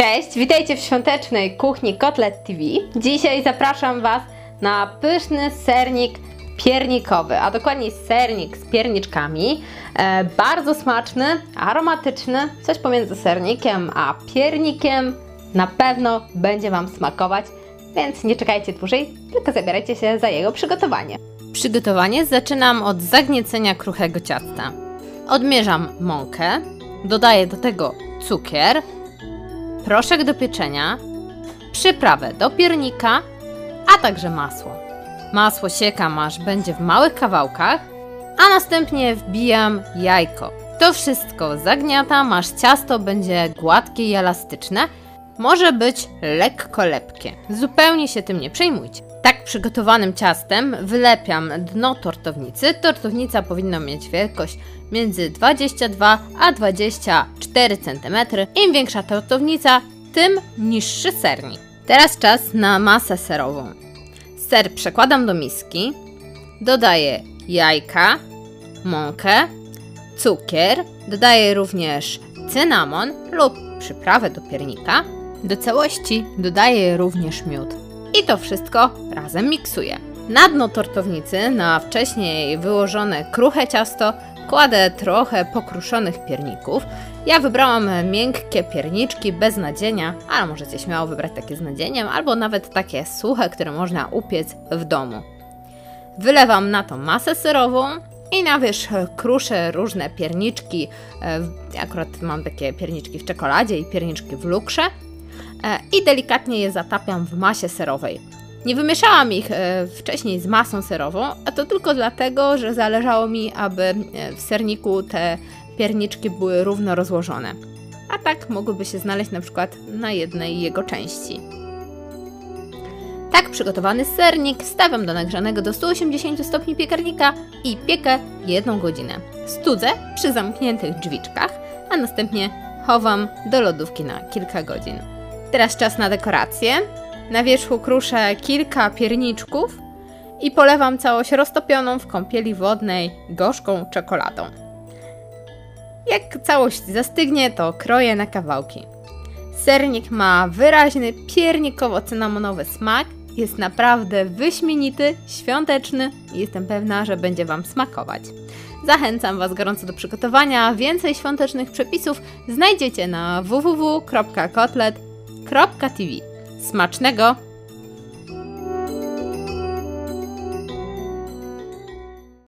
Cześć, witajcie w świątecznej kuchni Kotlet TV. Dzisiaj zapraszam Was na pyszny sernik piernikowy, a dokładniej sernik z pierniczkami. E, bardzo smaczny, aromatyczny, coś pomiędzy sernikiem a piernikiem. Na pewno będzie Wam smakować, więc nie czekajcie dłużej, tylko zabierajcie się za jego przygotowanie. Przygotowanie zaczynam od zagniecenia kruchego ciasta. Odmierzam mąkę, dodaję do tego cukier, proszek do pieczenia, przyprawę do piernika, a także masło. Masło siekam aż będzie w małych kawałkach, a następnie wbijam jajko. To wszystko zagniatam, aż ciasto będzie gładkie i elastyczne. Może być lekko lepkie. Zupełnie się tym nie przejmujcie. Tak przygotowanym ciastem wylepiam dno tortownicy. Tortownica powinna mieć wielkość między 22 a 24 cm. Im większa tortownica, tym niższy sernik. Teraz czas na masę serową. Ser przekładam do miski, dodaję jajka, mąkę, cukier, dodaję również cynamon lub przyprawę do piernika. Do całości dodaję również miód. I to wszystko razem miksuję. Na dno tortownicy, na wcześniej wyłożone kruche ciasto, kładę trochę pokruszonych pierników. Ja wybrałam miękkie pierniczki bez nadzienia, ale możecie śmiało wybrać takie z nadzieniem, albo nawet takie suche, które można upiec w domu. Wylewam na to masę serową i na wierzch kruszę różne pierniczki. Ja akurat mam takie pierniczki w czekoladzie i pierniczki w lukrze. I delikatnie je zatapiam w masie serowej. Nie wymieszałam ich e, wcześniej z masą serową, a to tylko dlatego, że zależało mi, aby e, w serniku te pierniczki były równo rozłożone. A tak mogłyby się znaleźć na przykład na jednej jego części. Tak przygotowany sernik stawiam do nagrzanego do 180 stopni piekarnika i piekę jedną godzinę. Studzę przy zamkniętych drzwiczkach, a następnie chowam do lodówki na kilka godzin. Teraz czas na dekorację. Na wierzchu kruszę kilka pierniczków i polewam całość roztopioną w kąpieli wodnej gorzką czekoladą. Jak całość zastygnie, to kroję na kawałki. Sernik ma wyraźny piernikowo-cynamonowy smak, jest naprawdę wyśmienity, świąteczny i jestem pewna, że będzie Wam smakować. Zachęcam Was gorąco do przygotowania. Więcej świątecznych przepisów znajdziecie na www.kotlet.tv. Smacznego!